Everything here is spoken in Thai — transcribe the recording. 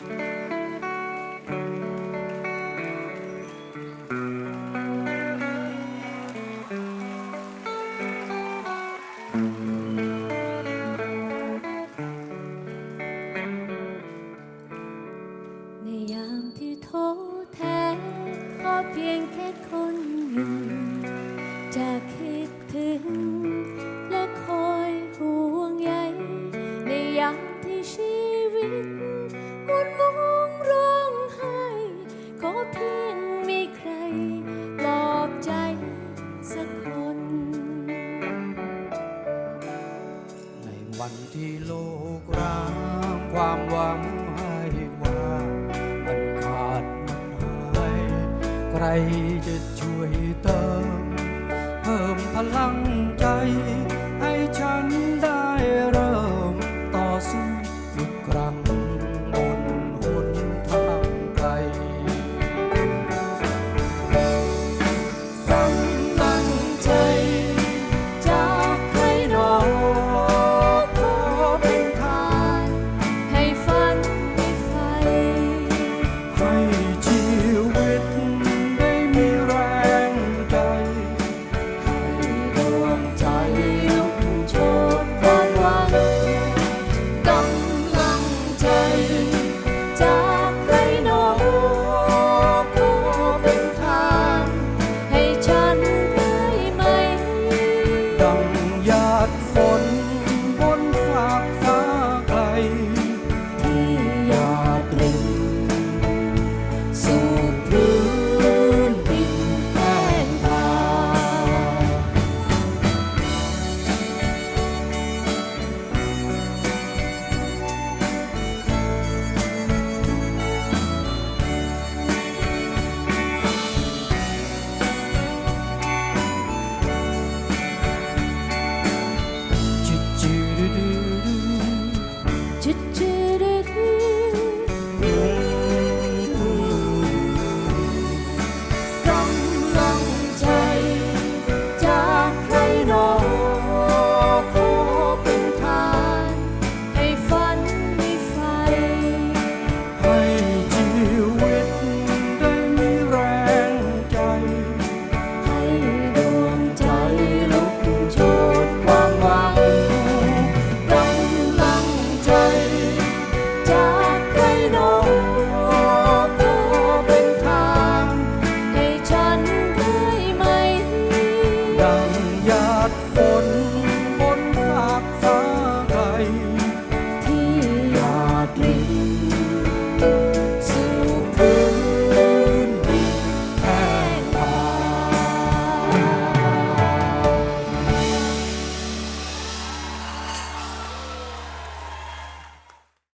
ในยามที่ท้แท้ขอเพียงแค่คนหนึ่จะคิดถึง วันที่โลกร้างความหวังให้ว่ามันขาดมันหาย ใครจะช่วยเติม เพิ่มพลังใจให้ฉันได้ chit chit